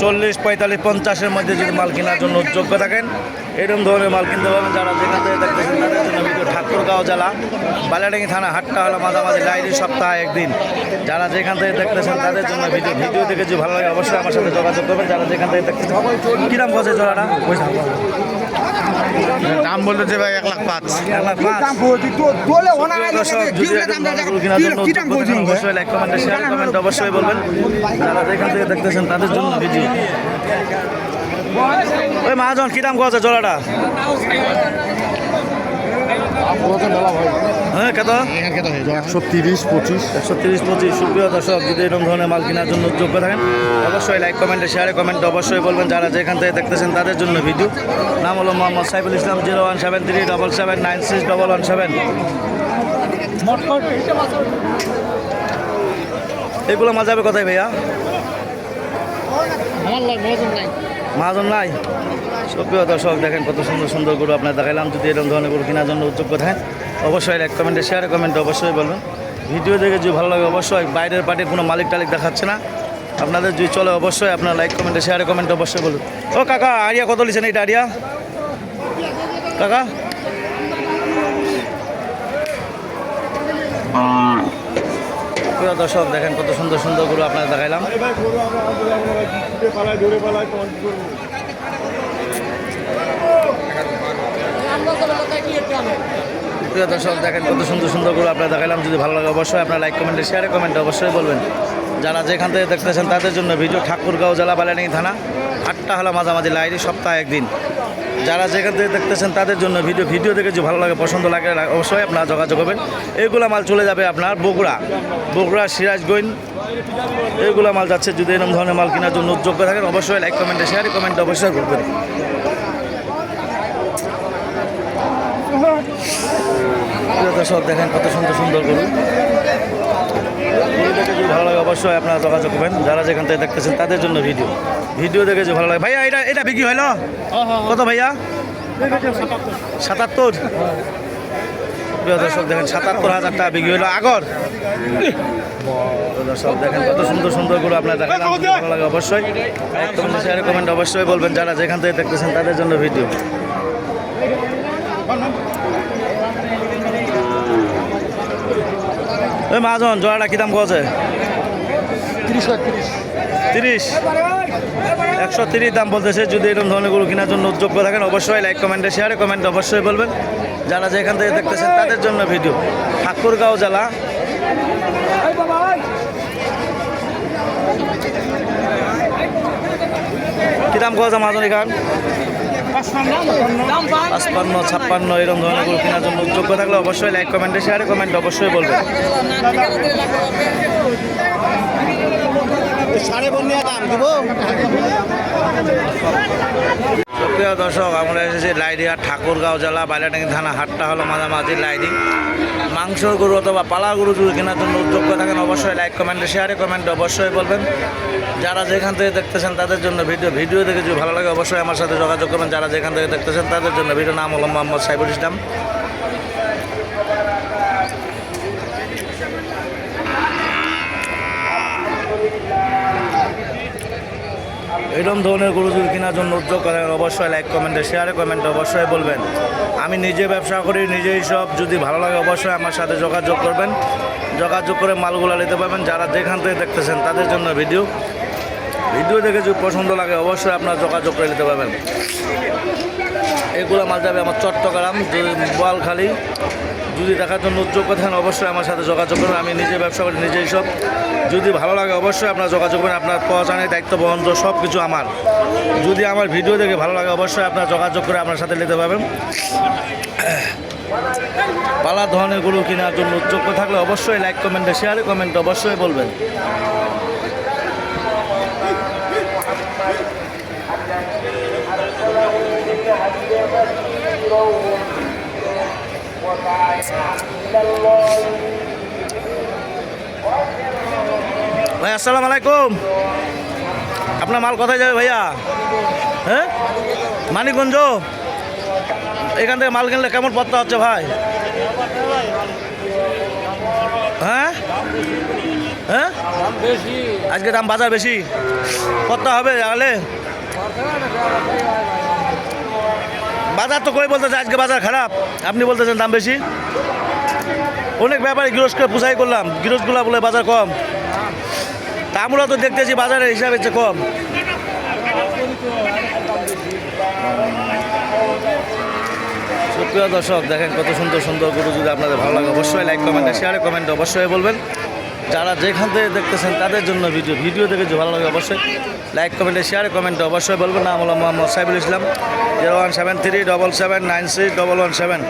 চল্লিশ পঁয়তাল্লিশ পঞ্চাশের মধ্যে যদি মাল কেনার জন্য যোগ্য থাকেন এরকম ধরনের মাল কিনতে পারবেন যারা যেখান থেকে দেখতেছেন তাদের জন্য ভিডিও ঠাকুরগাঁও জেলা বালিয়াডাঙ্গি থানা হাটটা হলো মাঝামাঝি ডায়েরি সপ্তাহে একদিন। যারা যেখান থেকে দেখতেছেন তাদের জন্য ভিডিও ভিডিও দেখে যদি ভালো লাগে অবশ্যই আমার সাথে যোগাযোগ করবেন। যারা যেখান থেকে দেখতেছেন কিরাম গছে জোড়াটা? দাম বলতেছে ভাই এক লাখ পাঁচ। এক লাখ পাঁচ? অবশ্যই লাইক কমেন্টে শেয়ার কমেন্ট অবশ্যই বলবেন। যারা যেখান থেকে দেখতেছেন তাদের জন্য ভিডিও। ওই মহাজন কি দাম কত জোড়াটা হ্যাঁ কত? একশো তিরিশ পঁচিশ। একশো তিরিশ পঁচিশ। সুপ্রিয় দর্শক যদি এরকম ধরনের মাল কেনার জন্য যোগ্য থাকেন অবশ্যই লাইক কমেন্টে শেয়ারে কমেন্টে অবশ্যই বলবেন। যারা যেখান থেকে দেখতেছেন তাদের জন্য ভিডিও নাম হলো Mohammad Saiful Islam zero one seven three double seven nine six double one seven. এগুলো মাল যাবে কোথায় ভাইয়া? মহাজন নাই সুপ্রিয় দর্শক, দেখেন কত সুন্দর সুন্দর গরু আপনার দেখাইলাম। যদি এরকম ধরনের গরু কেনার জন্য উদ্যোগ থাকেন, অবশ্যই লাইক কমেন্টে শেয়ার কমেন্টে অবশ্যই বলবেন। ভিডিও দেখে যদি ভালো লাগে, অবশ্যই বাইরের পার্টির কোনো মালিক টালিক দেখাচ্ছে না। আপনাদের যদি চলে, অবশ্যই আপনার লাইক কমেন্টে শেয়ার কমেন্টে অবশ্যই বলুন। ও কাকা, আরিয়া কত লিছেন এইটা, আরিয়া? কাকা? প্রিয় দর্শক, দেখেন কত সুন্দর সুন্দর গরু আপনার দেখাইলাম। প্রিয় দর্শক, দেখেন কত সুন্দর সুন্দর করে আপনারা দেখালাম যদি ভালো লাগে অবশ্যই আপনার লাইক কমেন্টে শেয়ারে কমেন্টে অবশ্যই বলবেন। যারা যেখান থেকে দেখতেছেন, তাদের জন্য ভিডিও ঠাকুরগাঁও জেলা বালানি থানা আটটা হলো মাঝামাঝি লাইরি সপ্তাহে একদিন। যারা যেখান থেকে দেখতেছেন তাদের জন্য ভিডিও ভিডিও দেখে যদি ভালো লাগে, পছন্দ লাগে, অবশ্যই আপনারা যোগাযোগ করবেন। এইগুলা মাল চলে যাবে আপনার বগুড়া। বগুড়া, সিরাজগঞ্জ এইগুলা মাল যাচ্ছে যদি এরকম ধরনের মাল কেনার জন্য যোগ্য থাকেন, অবশ্যই লাইক কমেন্টে শেয়ারে কমেন্টে অবশ্যই করবেন। দর্শক দেখেন কত সুন্দর সুন্দর গরু ভালো লাগে, অবশ্যই আপনারা যোগাযোগ করবেন। যারা যেখান থেকে দেখতেছেন তাদের জন্য ভিডিও। ভিডিও দেখে যদি ভালো লাগে। ভাইয়া, এটা এটা বিক্রি হইল কত ভাইয়া? সাতাত্তর। দর্শক, দেখেন, সাতাত্তর হাজার টাকা বিক্রি হইল আগর। দর্শক, দেখেন, কত সুন্দর সুন্দর গরু আপনার দেখেন ভালো লাগে অবশ্যই। শেয়ার কমেন্ট অবশ্যই বলবেন, যারা যেখান থেকে দেখতেছেন তাদের জন্য ভিডিও ওই মাজন জোড়াটা কি দাম কছে তিরিশ একশো তিরিশ দাম বলতেছে। যদি এরকম ধরনের গরু কেনার জন্য যোগ্য থাকেন, অবশ্যই লাইক কমেন্টে শেয়ারে কমেন্ট অবশ্যই বলবেন। যারা যেখান থেকে দেখতেছেন, তাদের জন্য ভিডিও ঠাকুরগাঁও জেলা। কি দাম কছে মাজন এখান পাঁচপান্ন, ছাপ্পান্ন, এরকম ধরনের গরু কেনার জন্য যোগ্য থাকলে অবশ্যই লাইক কমেন্টে শেয়ারে কমেন্ট অবশ্যই বলবেন। সাড়ে দর্শক, আমরা এসেছি লাইডিয়া ঠাকুরগাঁও জেলা বাইলাটাঙ্গি থানা, হাটটা হলো মাঝামাঝি লাইডি। মাংসর গরু অথবা পালা গরু যদি কেনার জন্য উদ্যোগ থাকেন, অবশ্যই লাইক কমেন্টে শেয়ারে কমেন্টে অবশ্যই বলবেন। যারা যেখান থেকে দেখতেছেন তাদের জন্য ভিডিও ভিডিও দেখে যদি ভালো লাগে, অবশ্যই আমার সাথে যোগাযোগ করবেন। যারা যেখান থেকে দেখতেছেন তাদের জন্য ভিডিও নাম হলো মোহাম্মদ সাইবুল ইসলাম। এরকম ধরনের গরু যদি কেনার জন্য উদ্যোগ করেন, অবশ্যই লাইক কমেন্টে শেয়ারে কমেন্টে অবশ্যই বলবেন। আমি নিজে ব্যবসা করি, নিজেই সব, যদি ভালো লাগে অবশ্যই আমার সাথে যোগাযোগ করবেন। যোগাযোগ করে মালগুলো নিতে পারবেন, যারা যেখান থেকে দেখতেছেন তাদের জন্য ভিডিও ভিডিও দেখে যদি পছন্দ লাগে, অবশ্যই আপনার যোগাযোগ করে নিতে পারবেন। এগুলো মাল যাবে আমার চট্টগ্রাম বোয়ালখালী। যদি দেখার জন্য উদ্যোগ থাকেন, অবশ্যই আমার সাথে যোগাযোগ করবেন। আমি নিজে ব্যবসা করি, নিজেই সব। যদি ভালো লাগে, অবশ্যই আপনার যোগাযোগ করবেন। আপনার পৌঁছানোর দায়িত্ব, বহন সব কিছু আমার। যদি আমার ভিডিও দেখে ভালো লাগে, অবশ্যই আপনার যোগাযোগ করে আপনার সাথে নিতে পারবেন। পালা ধরনের গরু কেনার জন্য উদ্যোগ থাকলে অবশ্যই লাইক কমেন্টে শেয়ারে কমেন্ট অবশ্যই বলবেন। ভাই, আসসালামু আলাইকুম। আপনার মাল কোথায় যাবে ভাইয়া? হ্যাঁ? মানিকগঞ্জ? এখান থেকে মাল কিনলে কেমন পত্তা হচ্ছে ভাই? হ্যাঁ? হ্যাঁ? আজকে দাম বাজার বেশি। পত্তা হবে তাহলে? বাজার তো কই বলতেছে? আজকে বাজার খারাপ। আপনি বলতেছেন দাম বেশি? অনেক ব্যাপারে গৃহস্থকে পুষাই করলাম। গৃহস্থগুলা বলে বাজার কম। তা আমরা তো দেখতেছি বাজারের হিসাবে হচ্ছে কম। সুপ্রিয় দর্শক, দেখেন কত সুন্দর সুন্দর গরু যদি আপনাদের ভালো লাগে, অবশ্যই লাইক কমেন্ট শেয়ারে কমেন্ট অবশ্যই বলবেন। যারা যেখান থেকে দেখতেছেন তাদের জন্য ভিডিও ভিডিও দেখে যদি ভালো লাগে অবশ্যই লাইক কমেন্টে শেয়ার কমেন্টে অবশ্যই বলব নাম হলো Mohammad Saibul Islam zero one seven three double seven nine six double one seven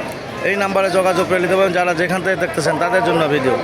এই নাম্বারে যোগাযোগ করে নিতে পারেন যারা যেখান থেকে দেখতেছেন তাদের জন্য ভিডিও